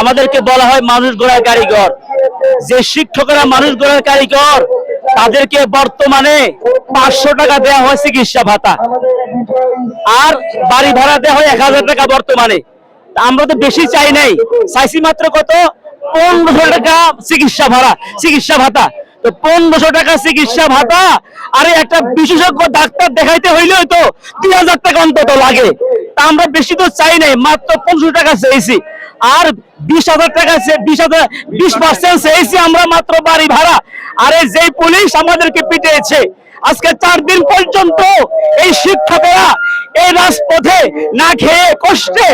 আমাদেরকে বলা হয় মানুষ গড়ার কারিগর। যে শিক্ষকরা মানুষ গড়ার কারিগর, তাদেরকে বর্তমানে পাঁচশো টাকা দেওয়া হয় চিকিৎসা ভাতা। আর বাড়ি ভাড়া দেওয়া হয় এক হাজার টাকা বর্তমানে। আমরা তো বেশি চাই নাই। চাইছি মাত্র কত? পনেরোশো টাকা চিকিৎসা ভাড়া, চিকিৎসা ভাতা। তো পনেরোশো টাকা চিকিৎসা ভাতা, আরে একটা বিশেষজ্ঞ ডাক্তার দেখাইতে হইলেও তো দুই হাজার টাকা অন্তত লাগে। তা আমরা বেশি তো চাই নাই, মাত্র পনেরোশো টাকা চেয়েছি। আর বিশ হাজার টাকা বিশ হাজার, বিশ পার্সেন্ট চেয়েছি আমরা মাত্র বাড়ি ভাড়া। আরে যেই পুলিশ আমাদেরকে পিটিয়েছে, আজকে চার দিন পর্যন্ত এই শিক্ষকেরা এই রাজপথে না খেয়ে কষ্টে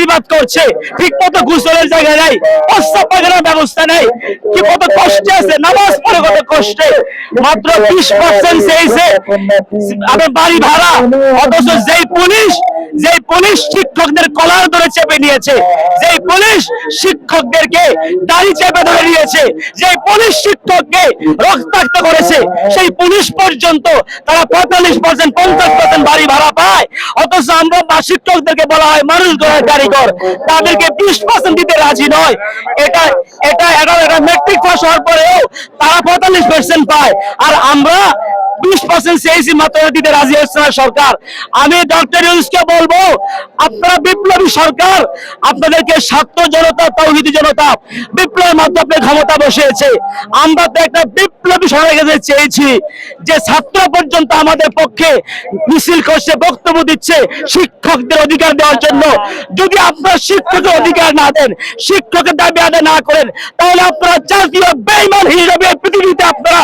বিবাদ করছে। ঠিক মতো গোসলের জায়গা নাই প্রস্তাব ব্যবস্থা কি কত কষ্টে আছে, নামাজ পড়ে কত কষ্টে। মাত্র বিশ পার্সেন্ট চেয়েছে বাড়ি ভাড়া, অথচ যেই পুলিশ যেই পুলিশ শিক্ষকদের কলার ধরে চেপে নিয়েছে, যেই পুলিশ শিক্ষকদেরকে দাড়ি চেপে ধরে নিয়েছে, যেই পুলিশ শিক্ষককে রক্তাক্ত করেছে, সেই পুলিশ পর্যন্ত তারা পঁয়তাল্লিশ পার্সেন্ট পঞ্চাশ পার্সেন্ট বাড়ি ভাড়া পায়। অথচ আমরা বা শিক্ষকদেরকে বলা হয় মানুষ গড়ার কারিগর। তাদেরকে বিশ পার্সেন্ট দিতে রাজি নয়। এটা এটা এটা মেট্রিক পাস হওয়ার পরেও তারা পঁয়তাল্লিশ পার্সেন্ট পায়। আর আমরা বিশ পার্সেন্ট সিআইসি মাত্র দিতে রাজি হচ্ছে না সরকার। আমি ডক্টর ইউনুসকে বলব, আপনারা বিপ্লবী সরকার, আপনাদেরকে ছাত্র জনতা, তৌহিদি জনতা, বিপ্লবের মাধ্যমে ক্ষমতা বসিয়েছে। আমরা তো একটা বিপ্লবী সরকারের চেয়েছি, যে ছাত্র পর্যন্ত আমাদের পক্ষে মিছিল করছে, বক্তব্য দিচ্ছে, শিক্ষকদের অধিকার দেওয়ার জন্য। যদি আপনারা শিক্ষকের অধিকার না দেন, শিক্ষকের দাবি আদায় না করেন, তাহলে আপনারা জাতীয় বেইমান হিসেবে পৃথিবীতে আপনারা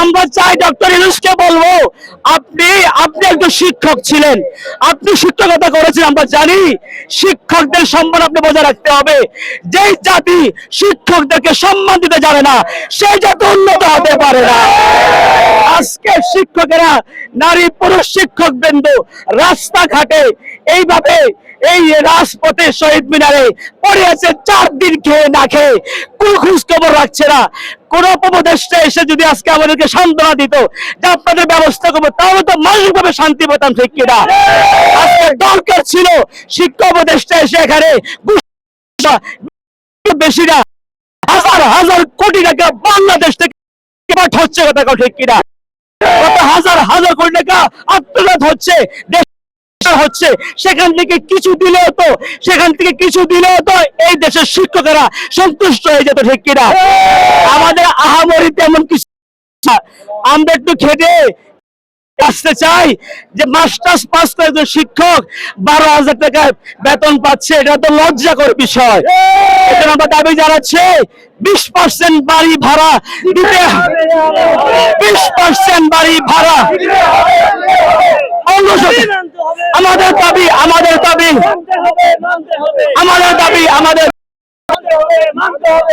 আমরা চাই ডক্টর ইউনুসকে বলব, আপনি আপনি একজন শিক্ষক ছিলেন। আপনি শিক্ষকতা করেছেন, আমরা জানি শিক্ষকদের সম্মান আপনি বজায় রাখতে হবে। যেই জাতি শিক্ষকদেরকে সম্মান দিতে জানে না, সেই জাতি উন্নত হতে পারে না। আজকে শিক্ষকেরা, নারী পুরুষ শিক্ষক বিন্দু রাস্তাঘাটে এইভাবে এই রাজপথে শহীদ মিনারে পড়ে আছে চার দিন খেয়ে না খেয়ে। কোন খোঁজ খবর রাখছে না। কোন উপদেষ্টা এসে যদি আজকে আমাদেরকে সান্ত্বনা দিত যে আপনাদের ব্যবস্থা করব, তাহলে তো মানসিকভাবে শান্তি পেতাম, ঠিক কিনা? আজকে দরকার ছিল শিক্ষা উপদেষ্টা এসে এখানে বেশি না। হাজার হাজার কোটি টাকা বাংলাদেশ থেকে হচ্ছে কথা ঠিক কিনা? হাজার হাজার কোটি টাকা আত্মনাথ হচ্ছে। দেশ হচ্ছে, সেখান থেকে কিছু দিলেও তো, সেখান থেকে কিছু দিলেও তো এই দেশের শিক্ষকেরা সন্তুষ্ট হয়ে যেত, ঠিক কিনা? আমাদের আহামরি তেমন কিছু আমরা একটু খেটে আসতে চাই যে মাস্টার্স পাস করে একজন শিক্ষক বারো হাজার টাকা বেতন পাচ্ছে, এটা তো লজ্জাকর বিষয়। এটা আমরা দাবি জানাচ্ছি, বিশ পার্সেন্ট বাড়ি ভাড়া দিতে বিশ পার্সেন্ট বাড়ি ভাড়া। অঙ্গসংখ্যা। আমাদের দাবি আমাদের দাবি। আমাদের দাবি, আমাদের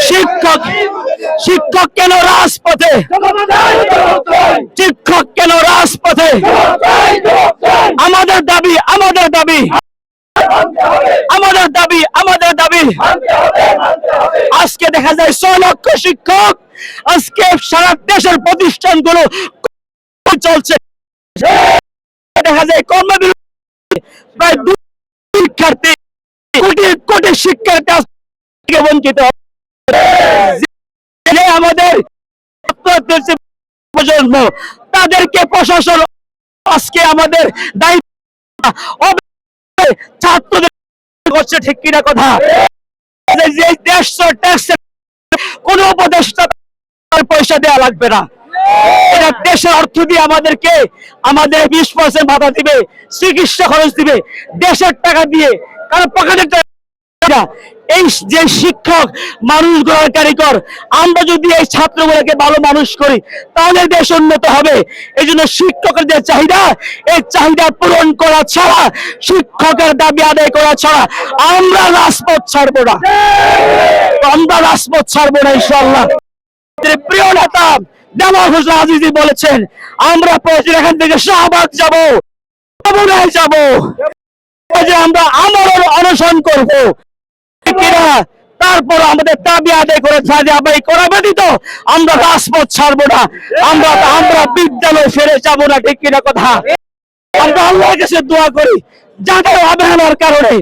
শিক্ষক শিক্ষক কেন রাজপথে? শিক্ষক কেন রাজপথে? আমাদের দাবি আমাদের দাবি। আমাদের দাবি আমাদের দাবি। আজকে দেখা যায় ছয় লক্ষ শিক্ষক আজকে সারা দেশের প্রতিষ্ঠানগুলো চলছে। যায় কর্মবিরতি প্রায় দুই শিক্ষার্থী কোটি কোটি শিক্ষার্থী থেকে বঞ্চিত আমাদের প্রজন্ম, তাদেরকে প্রশাসন আজকে আমাদের দায়িত্ব ছাত্রদের করছে, ঠিক কিনা কথা? যে- উপদেষ্টা পয়সা দেওয়া লাগবে না। দেশের অর্থ দিয়ে আমাদেরকে, আমাদের বিশ পার্সেন্ট ভাতা দিবে, চিকিৎসা খরচ দিবে, দেশের টাকা দিয়ে। কারণ পকেটের এই যে শিক্ষক, মানুষ গড়ার কারিগর, আমরা যদি এই ছাত্রগুলোকে ভালো মানুষ করি, তাহলে দেশ উন্নত হবে। এই জন্য শিক্ষকের যে চাহিদা, এই চাহিদা পূরণ করা ছাড়া, শিক্ষকের দাবি আদায় করা ছাড়া আমরা রাজপথ ছাড়বো না। আমরা রাজপথ ছাড়বো না ইনশাল্লাহ প্রিয় নেতা আজিজি বলেছেন, আমরা এখান থেকে শাহবাগ যাব যাব। যে আমরা অনশন করব। তারপর আমাদের দাবি আদায় করে করা ব্যতীত আমরা রাজপথ ছাড়বো না। আমরা আমরা বিদ্যালয় ফিরে যাব না, ঠিক কিনা কথা? আমরা আল্লাহর কাছে দোয়া করি, যাদের অবহেলার কারণে,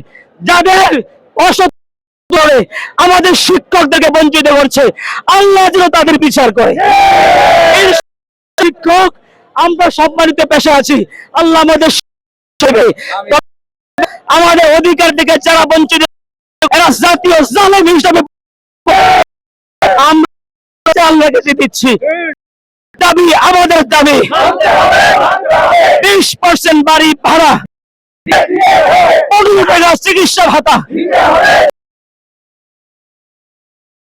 যাদের অসৎ করে আমাদের শিক্ষকদেরকে বঞ্চিত করছে। আল্লাহ যেন তাদের বিচার করে। শিক্ষক, আমরা সম্মানিত পেশা আছি। আল্লাহ আমাদের আমাদের অধিকার থেকে যারা বঞ্চিত চিকিৎসা ভাতা।